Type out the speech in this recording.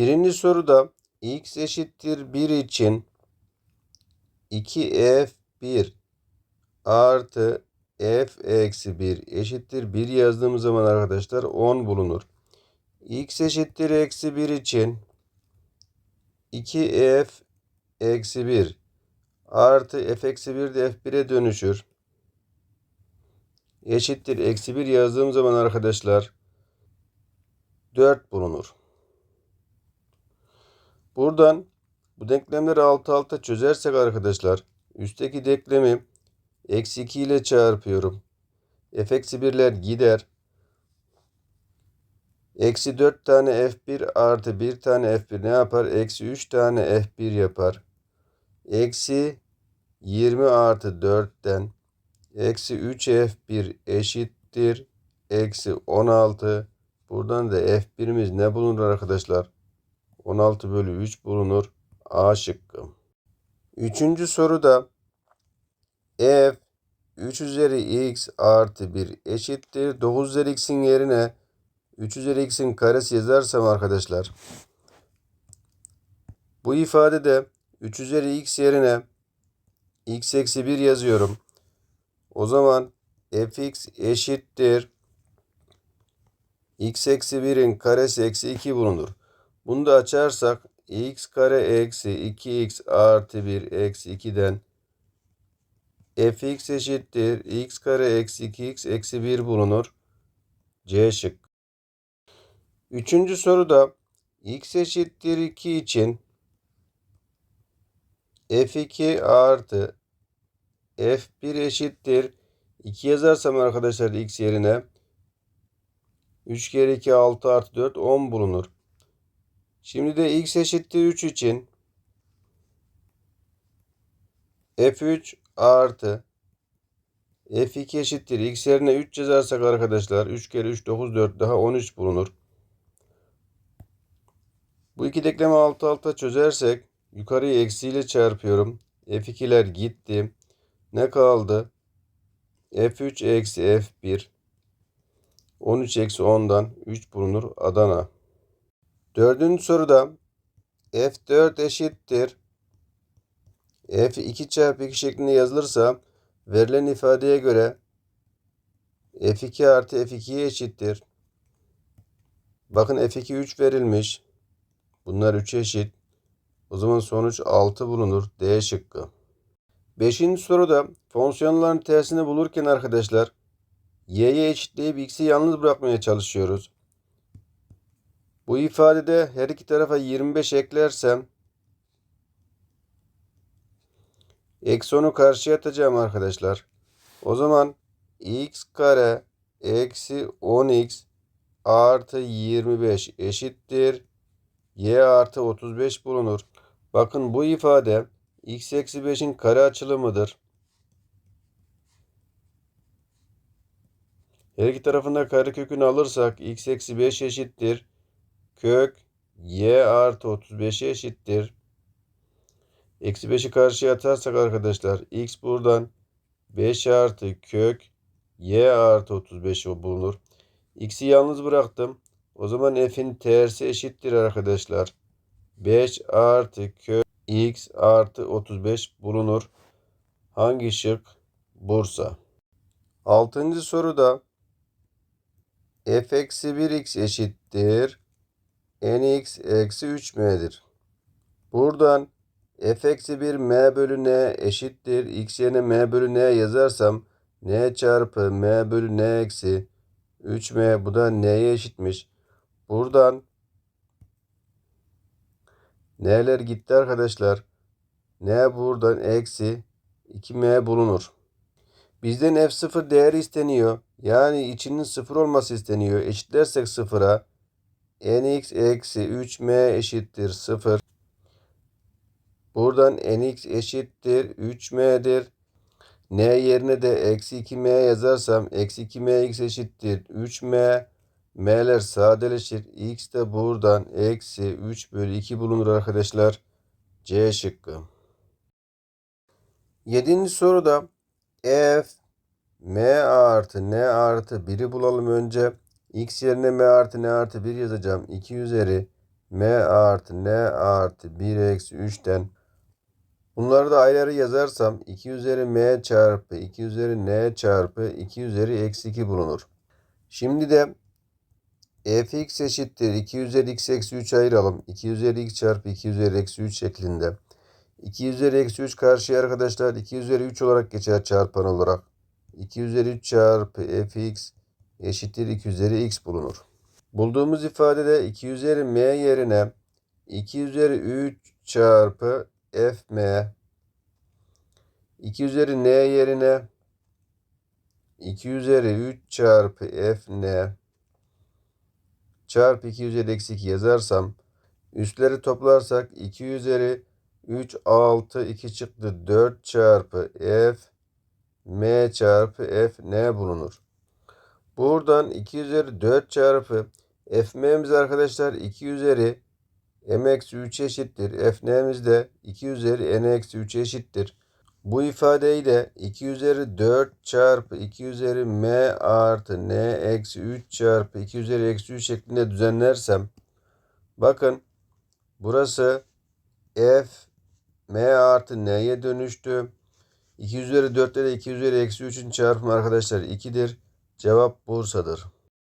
Birinci soruda x eşittir 1 için 2f1 artı f eksi 1 eşittir 1 yazdığımız zaman arkadaşlar 10 bulunur. x eşittir eksi 1 için 2f eksi 1 artı f eksi 1 de f1'e dönüşür. Eşittir eksi 1 yazdığım zaman arkadaşlar 4 bulunur. Buradan bu denklemleri alt alta çözersek arkadaşlar üstteki denklemi eksi 2 ile çarpıyorum. f eksi 1'ler gider. Eksi 4 tane f1 artı 1 tane f1 ne yapar? Eksi 3 tane f1 yapar. Eksi 20 artı 4'ten eksi 3 f1 eşittir. Eksi 16. Buradan da f1'imiz ne bulunur arkadaşlar? 16 bölü 3 bulunur. A şıkkı. Üçüncü soruda f 3 üzeri x artı 1 eşittir. 9 üzeri x'in yerine 3 üzeri x'in karesi yazarsam arkadaşlar. Bu ifadede 3 üzeri x yerine x eksi 1 yazıyorum. O zaman fx eşittir. x eksi 1'in karesi eksi 2 bulunur. Bunu da açarsak x kare eksi 2x artı 1 eksi 2'den fx eşittir x kare eksi 2x eksi 1 bulunur. C şık. Üçüncü soruda x eşittir 2 için f2 artı f1 eşittir 2 yazarsam arkadaşlar x yerine 3 kere 2 6 artı 4 10 bulunur. Şimdi de x eşittir 3 için f3 artı f2 eşittir x yerine 3 yazarsak arkadaşlar 3 kere 3 9 4 daha 13 bulunur. Bu iki denklemi alt alta çözersek yukarıyı eksiyle çarpıyorum. f2'ler gitti. Ne kaldı? f3 eksi f1 13 eksi 10'dan 3 bulunur Adana. Dördüncü soruda f4 eşittir f2 çarpı 2 şeklinde yazılırsa verilen ifadeye göre f2 artı f2'ye eşittir. Bakın f2 3 verilmiş. Bunlar 3 eşit. O zaman sonuç 6 bulunur. D şıkkı. Beşinci soruda fonksiyonların tersini bulurken arkadaşlar y'ye eşitleyip x'i yalnız bırakmaya çalışıyoruz. Bu ifadede her iki tarafa 25 eklersem eksi 10'u karşıya atacağım arkadaşlar. O zaman x kare eksi 10x artı 25 eşittir. y artı 35 bulunur. Bakın bu ifade x eksi 5'in kare açılımıdır. Her iki tarafında kare kökünü alırsak x eksi 5 eşittir. Kök y artı 35'e eşittir. Eksi 5'i karşıya atarsak arkadaşlar x buradan 5 artı kök y artı 35 bulunur. X'i yalnız bıraktım. O zaman f'in tersi eşittir arkadaşlar. 5 artı kök x artı 35 bulunur. Hangi şık? Bursa. Altıncı soruda f eksi 1x eşittir. Nx eksi 3m'dir. Buradan f eksi 1 m bölü n eşittir. x yerine m bölü n yazarsam n çarpı m bölü n eksi 3m bu da n'ye eşitmiş. Buradan n'ler gitti arkadaşlar. n buradan eksi 2m bulunur. Bizden f0 değeri isteniyor. Yani içinin 0 olması isteniyor. Eşitlersek 0'a nx eksi 3m eşittir 0. Buradan nx eşittir 3m'dir. n yerine de eksi 2m yazarsam eksi 2mx eşittir 3m. m'ler sadeleşir. x de buradan eksi 3 bölü 2 bulunur arkadaşlar. C şıkkı. Yedinci soruda f m artı n artı 1'i bulalım önce. X yerine m artı n artı 1 yazacağım. 2 üzeri m artı n artı 1 eksi 3'ten bunları da ayrı ayrı yazarsam 2 üzeri m çarpı 2 üzeri n çarpı 2 üzeri eksi 2 bulunur. Şimdi de fx eşittir 2 üzeri x eksi 3 ayıralım. 2 üzeri x çarpı 2 üzeri eksi 3 şeklinde. 2 üzeri eksi 3 karşıya arkadaşlar 2 üzeri 3 olarak geçer çarpan olarak. 2 üzeri 3 çarpı fx eşittir 2 üzeri x bulunur. Bulduğumuz ifadede 2 üzeri m yerine 2 üzeri 3 çarpı fm 2 üzeri n yerine 2 üzeri 3 çarpı fn çarpı 2 üzeri eksi 2 yazarsam üstleri toplarsak 2 üzeri 3 6 2 çıktı 4 çarpı f m çarpı f n bulunur. Buradan 2 üzeri 4 çarpı f m'miz arkadaşlar 2 üzeri m eksi 3 eşittir. f n'miz de 2 üzeri n eksi 3 eşittir. Bu ifadeyi de 2 üzeri 4 çarpı 2 üzeri m artı n eksi 3 çarpı 2 üzeri eksi 3 şeklinde düzenlersem bakın burası f m artı n'ye dönüştü. 2 üzeri 4 ile 2 üzeri eksi 3'ün çarpımı arkadaşlar 2'dir. Cevap Bursa'dır.